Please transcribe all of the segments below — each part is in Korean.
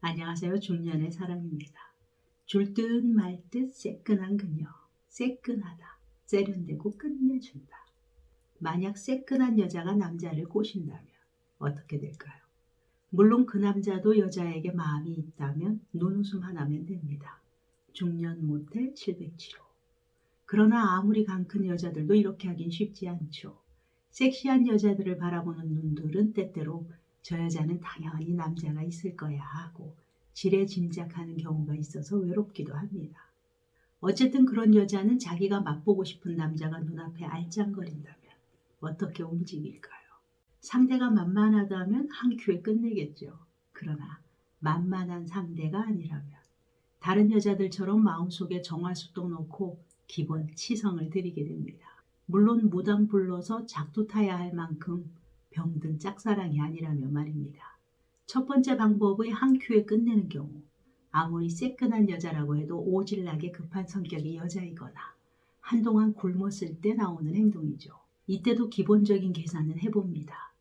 안녕하세요. 중년의 사랑입니다. 줄 듯 말 듯 새끈한 그녀. 새끈하다. 세련되고 끝내준다. 만약 새끈한 여자가 남자를 꼬신다면 어떻게 될까요? 물론 그 남자도 여자에게 마음이 있다면 눈웃음 하나면 됩니다. 중년 모텔 707호. 그러나 아무리 강큰 여자들도 이렇게 하긴 쉽지 않죠. 섹시한 여자들을 바라보는 눈들은 때때로 저 여자는 당연히 남자가 있을 거야 하고 지레 짐작하는 경우가 있어서 외롭기도 합니다. 어쨌든 그런 여자는 자기가 맛보고 싶은 남자가 눈앞에 알짱거린다면 어떻게 움직일까요? 상대가 만만하다면 한 큐에 끝내겠죠. 그러나 만만한 상대가 아니라면 다른 여자들처럼 마음속에 정화수도 놓고 기본 치성을 들이게 됩니다. 물론 무당 불러서 작두 타야 할 만큼 병든 짝사랑이 아니라면 말입니다. 첫 번째 방법의 한 큐에 끝내는 경우 아무리 새끈한 여자라고 해도 오질나게 급한 성격의 여자이거나 한동안 굶었을 때 나오는 행동이죠. 이때도 기본적인 계산은 해봅니다.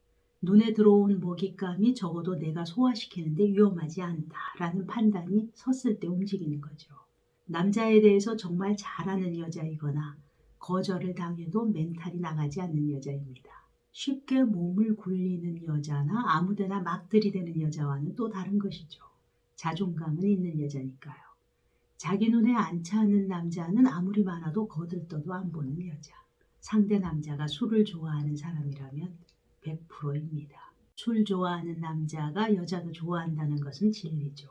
눈에 들어온 먹잇감이 적어도 내가 소화시키는데 위험하지 않다라는 판단이 섰을 때 움직이는 거죠. 남자에 대해서 정말 잘하는 여자이거나 거절을 당해도 멘탈이 나가지 않는 여자입니다. 쉽게 몸을 굴리는 여자나 아무데나 막 들이대는 여자와는 또 다른 것이죠. 자존감은 있는 여자니까요. 자기 눈에 안 차는 남자는 아무리 많아도 거들떠도 안 보는 여자. 상대 남자가 술을 좋아하는 사람이라면 100%입니다. 술 좋아하는 남자가 여자도 좋아한다는 것은 진리죠.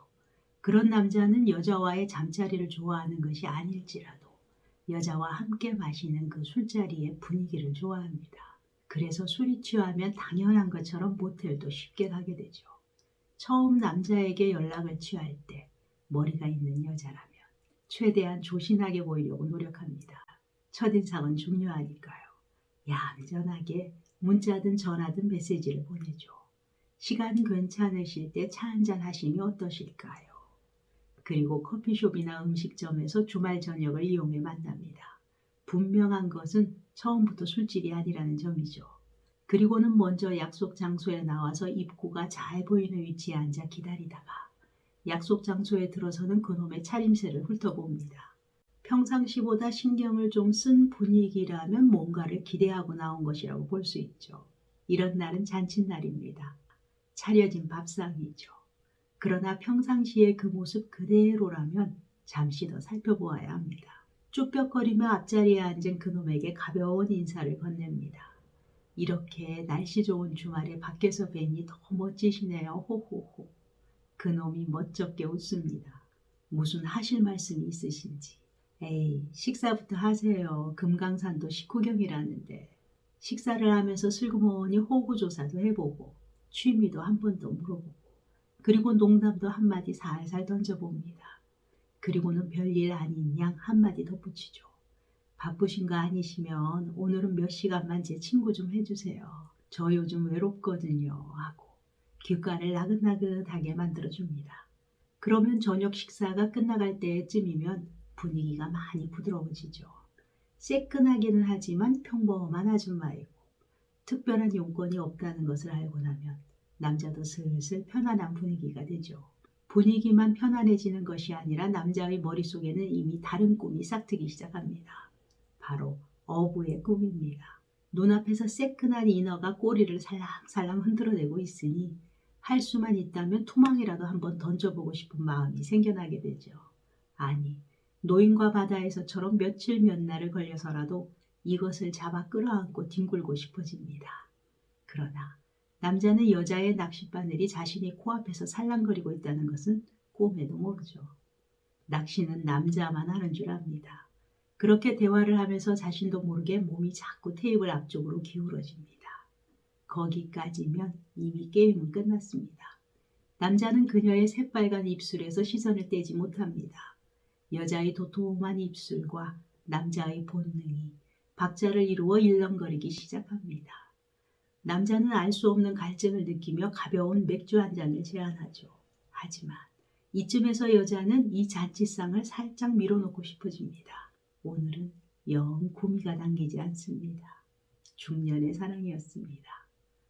그런 남자는 여자와의 잠자리를 좋아하는 것이 아닐지라도 여자와 함께 마시는 그 술자리의 분위기를 좋아합니다. 그래서 술이 취하면 당연한 것처럼 모텔도 쉽게 가게 되죠. 처음 남자에게 연락을 취할 때 머리가 있는 여자라면 최대한 조신하게 보이려고 노력합니다. 첫인상은 중요하니까요. 얌전하게 문자든 전화든 메시지를 보내죠. 시간 괜찮으실 때 차 한잔 하시면 어떠실까요? 그리고 커피숍이나 음식점에서 주말 저녁을 이용해 만납니다. 분명한 것은 처음부터 술집이 아니라는 점이죠. 그리고는 먼저 약속 장소에 나와서 입구가 잘 보이는 위치에 앉아 기다리다가 약속 장소에 들어서는 그놈의 차림새를 훑어봅니다. 평상시보다 신경을 좀 쓴 분위기라면 뭔가를 기대하고 나온 것이라고 볼 수 있죠. 이런 날은 잔칫날입니다. 차려진 밥상이죠. 그러나 평상시의 그 모습 그대로라면 잠시 더 살펴보아야 합니다. 쭈뼛거리며 앞자리에 앉은 그놈에게 가벼운 인사를 건넵니다. 이렇게 날씨 좋은 주말에 밖에서 뵈니 더 멋지시네요. 호호호. 그놈이 멋쩍게 웃습니다. 무슨 하실 말씀이 있으신지. 에이, 식사부터 하세요. 금강산도 식후경이라는데. 식사를 하면서 슬그머니 호구조사도 해보고 취미도 한 번 더 물어보고 그리고 농담도 한마디 살살 던져봅니다. 그리고는 별일 아닌 양 한마디 덧붙이죠. 바쁘신 거 아니시면 오늘은 몇 시간만 제 친구 좀 해주세요. 저 요즘 외롭거든요. 하고 귓가를 나긋나긋하게 만들어줍니다. 그러면 저녁 식사가 끝나갈 때쯤이면 분위기가 많이 부드러워지죠. 새끈하기는 하지만 평범한 아줌마이고 특별한 용건이 없다는 것을 알고 나면 남자도 슬슬 편안한 분위기가 되죠. 분위기만 편안해지는 것이 아니라 남자의 머릿속에는 이미 다른 꿈이 싹트기 시작합니다. 바로 어부의 꿈입니다. 눈앞에서 새끈한 인어가 꼬리를 살랑살랑 흔들어대고 있으니 할 수만 있다면 투망이라도 한번 던져보고 싶은 마음이 생겨나게 되죠. 아니, 노인과 바다에서처럼 며칠 몇 날을 걸려서라도 이것을 잡아 끌어안고 뒹굴고 싶어집니다. 그러나 남자는 여자의 낚싯바늘이 자신이 코앞에서 살랑거리고 있다는 것은 꿈에도 모르죠. 낚시는 남자만 하는 줄 압니다. 그렇게 대화를 하면서 자신도 모르게 몸이 자꾸 테이블 앞쪽으로 기울어집니다. 거기까지면 이미 게임은 끝났습니다. 남자는 그녀의 새빨간 입술에서 시선을 떼지 못합니다. 여자의 도톰한 입술과 남자의 본능이 박자를 이루어 일렁거리기 시작합니다. 남자는 알 수 없는 갈증을 느끼며 가벼운 맥주 한 잔을 제안하죠. 하지만 이쯤에서 여자는 이 잔치상을 살짝 밀어놓고 싶어집니다. 오늘은 영 구미가 당기지 않습니다. 중년의 사랑이었습니다.